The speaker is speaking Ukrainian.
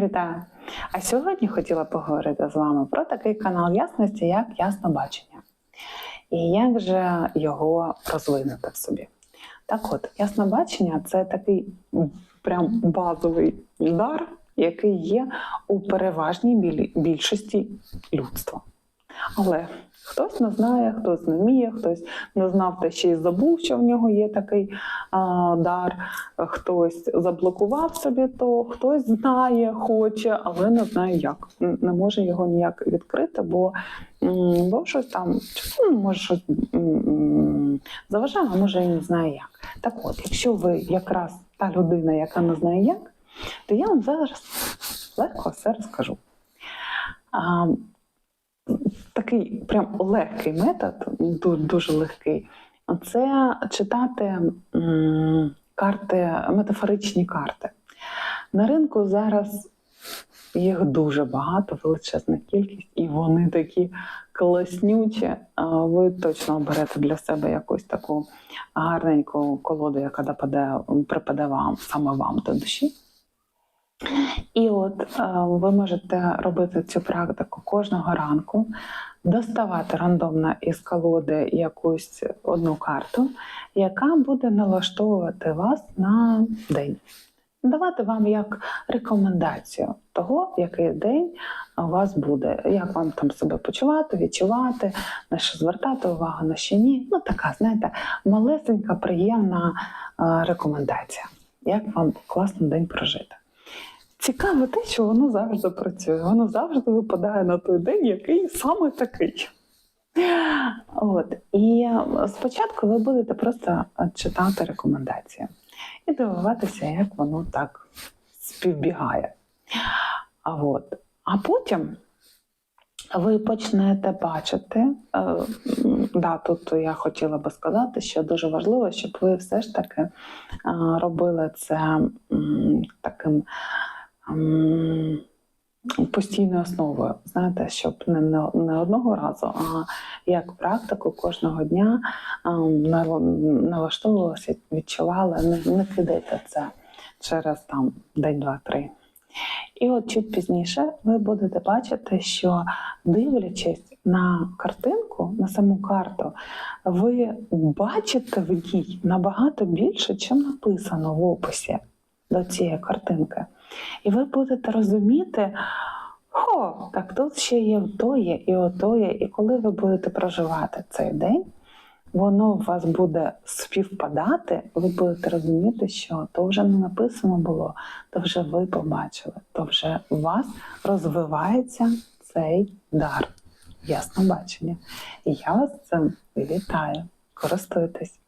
Вітаю! А сьогодні хотіла поговорити з вами про такий канал ясності, як яснобачення. І як же його розвинути в собі. Так от, яснобачення це такий прям базовий дар, який є у переважній більшості людства. Але хтось не знає, хтось не вміє, хтось не знав та ще й забув, що в нього є такий а, дар. Хтось заблокував собі то, хтось знає, хоче, але не знає як. Не може його ніяк відкрити, бо, бо щось там чи, ну, може щось заважає, а може і не знає як. Так от, якщо ви якраз та людина, яка не знає як, то я вам зараз легко все розкажу. Такий прям легкий метод, дуже легкий, це читати карти, метафоричні карти. На ринку зараз їх дуже багато, величезна кількість, і вони такі класнючі. Ви точно оберете для себе якусь таку гарненьку колоду, яка допаде, припаде вам саме вам до душі. І от е, ви можете робити цю практику кожного ранку, доставати рандомно із колоди якусь одну карту, яка буде налаштовувати вас на день. Давати вам як рекомендацію того, який день у вас буде, як вам там себе почувати, відчувати, на що звертати увагу, на що ні. Ну, така, знаєте, малесенька, приємна е, рекомендація, як вам класно день прожити. Цікаво те, що воно завжди працює. Воно завжди випадає на той день, який саме такий. От. І спочатку ви будете просто читати рекомендації і дивуватися, як воно так співбігає. А, от. а потім ви почнете бачити. е, Да, тут я хотіла би сказати, що дуже важливо, щоб ви все ж таки е, робили це таким постійною основою. Знаєте, щоб не, не, одного разу, а як практику кожного дня нал- налаштовувалися, відчували, не, не кидайте це через там день, два, три. І от чуть пізніше ви будете бачити, що дивлячись на картинку, на саму карту, ви бачите в ній набагато більше, чим написано в описі до цієї картинки. І ви будете розуміти, о, так тут ще є тоє і отоє. І коли ви будете проживати цей день, воно у вас буде співпадати, ви будете розуміти, що то вже не написано було, то вже ви побачили, то вже у вас розвивається цей дар. Ясно бачення. І я вас цим вітаю. Користуйтесь.